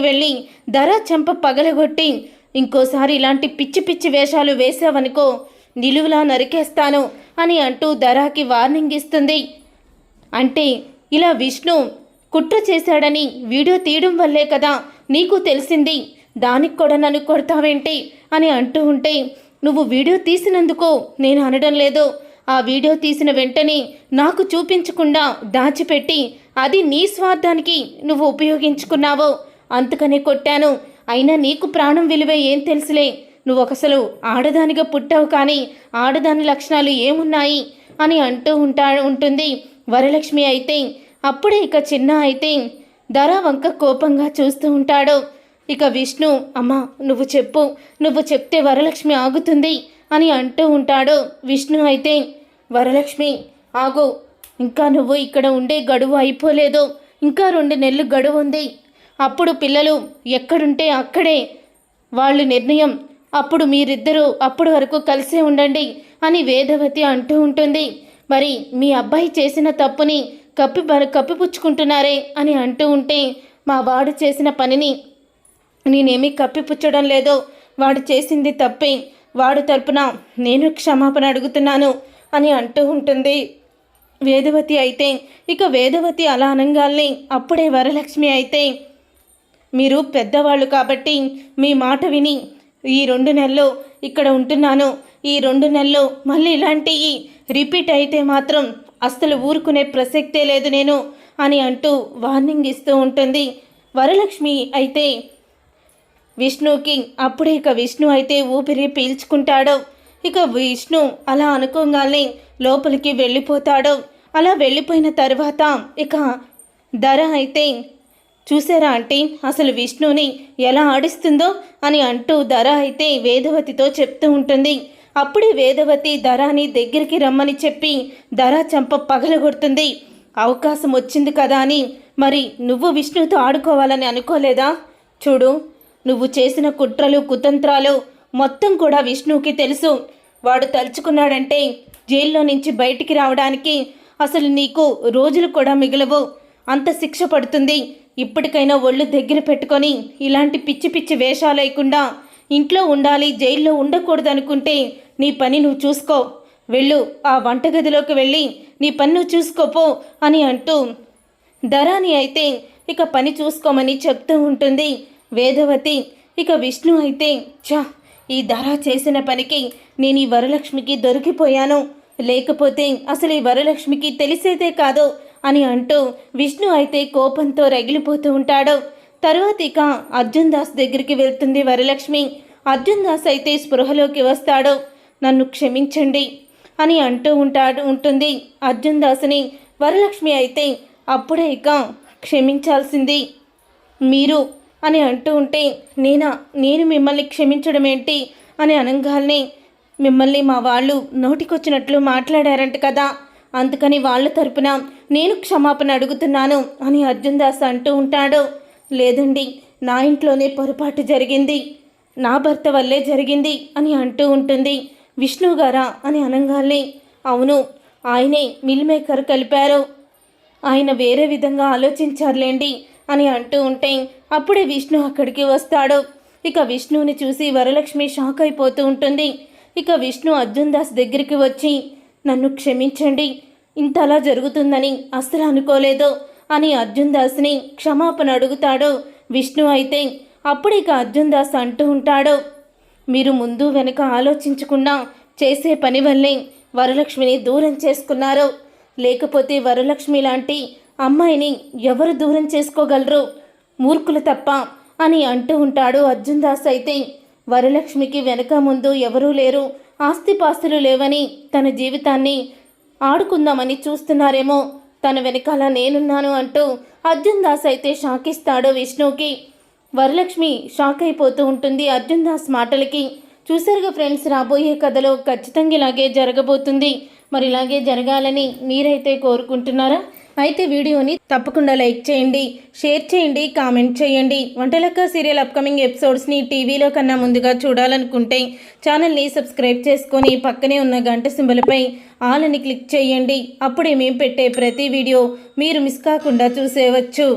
వెళ్ళి ధర చెంప పగలగొట్టి ఇంకోసారి ఇలాంటి పిచ్చి పిచ్చి వేషాలు వేసావనుకో నిలువులా నరికేస్తాను అని అంటూ ధరాకి వార్నింగ్ ఇస్తుంది. అంటే ఇలా విష్ణు కుట్ర చేశాడని వీడియో తీయడం వల్లే కదా నీకు తెలిసింది. దానికి కూడా నన్ను కొడతావేంటి? అని అంటూ ఉంటే నువ్వు వీడియో తీసినందుకు నేను అనడం లేదు. ఆ వీడియో తీసిన వెంటనే నాకు చూపించకుండా దాచిపెట్టి అది నీ స్వార్థానికి నువ్వు ఉపయోగించుకున్నావు. అందుకనే కొట్టాను. అయినా నీకు ప్రాణం విలువ ఏం తెలుసులే. నువ్వు ఒకసలు ఆడదానిగా పుట్టావు కానీ ఆడదాని లక్షణాలు ఏమున్నాయి? అని అంటూ ఉంటా ఉంటుంది. వరలక్ష్మి అయితే అప్పుడే ఇక చిన్న అయితే ధర వంక కోపంగా చూస్తూ ఉంటాడు. ఇక విష్ణు అమ్మా నువ్వు చెప్పు నువ్వు చెప్తే వరలక్ష్మి ఆగుతుంది అని అంటూ ఉంటాడు. విష్ణు అయితే వరలక్ష్మి ఆగు. ఇంకా నువ్వు ఇక్కడ ఉండే గడువు అయిపోలేదు. ఇంకా రెండు నెలలు గడువు ఉంది. అప్పుడు పిల్లలు ఎక్కడుంటే అక్కడే వాళ్ళు నిర్ణయం. అప్పుడు మీరిద్దరూ అప్పటి వరకు కలిసే ఉండండి అని వేదవతి అంటూ ఉంటుంది. మరి మీ అబ్బాయి చేసిన తప్పుని కప్పి కప్పిపుచ్చుకుంటున్నారే అని అంటూ ఉంటే మా వాడు చేసిన పనిని నేనేమీ కప్పిపుచ్చడం లేదు. వాడు చేసింది తప్పే. వాడు తరపున నేను క్షమాపణ అడుగుతున్నాను అని అంటూ ఉంటుంది. వేదవతి అయితే ఇక వేదవతి అలా అనంగాల్ని అప్పుడే వరలక్ష్మి అయితే మీరు పెద్దవాళ్ళు కాబట్టి మీ మాట విని ఈ రెండు నెలలు ఇక్కడ ఉంటున్నాను. ఈ రెండు నెలలు మళ్ళీ ఇలాంటివి రిపీట్ అయితే మాత్రం అస్సలు ఊరుకునే ప్రసక్తే లేదు నేను అని అంటూ వార్నింగ్ ఇస్తూ ఉంటుంది. వరలక్ష్మి అయితే విష్ణుకి అప్పుడే ఇక విష్ణు అయితే ఊపిరి పీల్చుకుంటాడు. ఇక విష్ణు అలా అనుకోగానే లోపలికి వెళ్ళిపోతాడు. అలా వెళ్ళిపోయిన తర్వాత ఇక ధర అయితే చూసారా అంటే అసలు విష్ణుని ఎలా ఆడిస్తుందో అని అంటూ ధర అయితే వేదవతితో చెప్తూ ఉంటుంది. అప్పుడే వేదవతి ధరాని దగ్గరికి రమ్మని చెప్పి ధర చంప పగలగొడుతుంది. అవకాశం వచ్చింది కదా అని. మరి నువ్వు విష్ణుతో ఆడుకోవాలని అనుకోలేదా? చూడు నువ్వు చేసిన కుట్రలు కుతంత్రాలు మొత్తం కూడా విష్ణువుకి తెలుసు. వాడు తలుచుకున్నాడంటే జైల్లో నుంచి బయటికి రావడానికి అసలు నీకు రోజులు కూడా మిగలవు. అంత శిక్ష పడుతుంది. ఇప్పటికైనా ఒళ్ళు దగ్గర పెట్టుకొని ఇలాంటి పిచ్చి పిచ్చి వేషాలు లేకుండా ఇంట్లో ఉండాలి జైల్లో ఉండకూడదు అనుకుంటే నీ పని నువ్వు చూసుకో. వెళ్ళు ఆ వంటగదిలోకి వెళ్ళి నీ పని నువ్వు చూసుకోపో అని అంటూ ధరాని అయితే ఇక పని చూసుకోమని చెప్తూ ఉంటుంది. వేదవతి ఇక విష్ణు అయితే చా ఈ ధర చేసిన పనికి నేను ఈ వరలక్ష్మికి దొరికిపోయాను. లేకపోతే అసలు ఈ వరలక్ష్మికి తెలిసేదే కాదు. అని అంటూ విష్ణు అయితే కోపంతో రగిలిపోతూ ఉంటాడు. తరువాత ఇక అర్జున్ దాస్ దగ్గరికి వెళ్తుంది వరలక్ష్మి. అర్జున్ దాస్ అయితే స్పృహలోకి వస్తాడు. నన్ను క్షమించండి అని అంటూ ఉంటాడు ఉంటుంది. అర్జున్ దాస్ని వరలక్ష్మి అయితే అప్పుడే ఇక క్షమించాల్సింది. మీరు అని అంటూ ఉంటే నేనా? నేను మిమ్మల్ని క్షమించడం ఏంటి? అని అనంగాల్ని మిమ్మల్ని మా వాళ్ళు నోటికొచ్చినట్లు మాట్లాడారంట కదా. అందుకని వాళ్ళ తరపున నేను క్షమాపణ అడుగుతున్నాను అని అర్జున్ దాస్ అంటూ ఉంటాడు. లేదండి నా ఇంట్లోనే పొరపాటు జరిగింది. నా భర్త వల్లే జరిగింది అని అంటూ ఉంటుంది విష్ణు గారా అని అనగానే అవును ఆయనే మిల్ మేకర్ కలిపారు. ఆయన వేరే విధంగా ఆలోచించారులేండి అని అంటూ ఉంటే అప్పుడే విష్ణు అక్కడికి వస్తాడు. ఇక విష్ణువుని చూసి వరలక్ష్మి షాక్ అయిపోతూ ఉంటుంది. ఇక విష్ణు అర్జున్ దాస్ దగ్గరికి వచ్చి నన్ను క్షమించండి. ఇంతలా జరుగుతుందని అస్సలు అనుకోలేదు అని అర్జున్ దాస్ని క్షమాపణ అడుగుతాడు. విష్ణు అయితే అప్పుడిక అర్జున్దాస్ అర్జున్ దాస్ అంటూ ఉంటాడు. మీరు ముందు వెనుక ఆలోచించకుండా చేసే పని వల్లే వరలక్ష్మిని దూరం చేసుకున్నారు. లేకపోతే వరలక్ష్మి లాంటి అమ్మాయిని ఎవరు దూరం చేసుకోగలరు? మూర్ఖులు తప్ప అని అంటూ ఉంటాడు అర్జున్ దాస్ అయితే. వరలక్ష్మికి వెనక ముందు ఎవరూ లేరు. ఆస్తిపాస్తులు లేవని తన జీవితాన్ని ఆడుకుందామని చూస్తున్నారేమో. తన వెనకాల నేనున్నాను అంటూ అర్జున్ దాస్ అయితే షాకిస్తాడు విష్ణుకి వరలక్ష్మి షాక్ అయిపోతూ ఉంటుంది అర్జున్ దాస్ మాటలకి. చూసారుగా ఫ్రెండ్స్ రాబోయే కథలో ఖచ్చితంగా ఇలాగే జరగబోతుంది. మరి ఇలాగే జరగాలని మీరైతే కోరుకుంటున్నారా? అయితే వీడియోని తప్పకుండా లైక్ చేయండి షేర్ చేయండి కామెంట్ చేయండి. వంటలక్క సీరియల్ అప్కమింగ్ ఎపిసోడ్స్ని టీవీలో కన్నా ముందుగా చూడాలనుకుంటే ఛానల్ని సబ్స్క్రైబ్ చేసుకొని పక్కనే ఉన్న గంట సింబలపై ఆల్ అని క్లిక్ చేయండి. అప్పుడే మేము పెట్టే ప్రతి వీడియో మీరు మిస్ కాకుండా చూసేవచ్చు.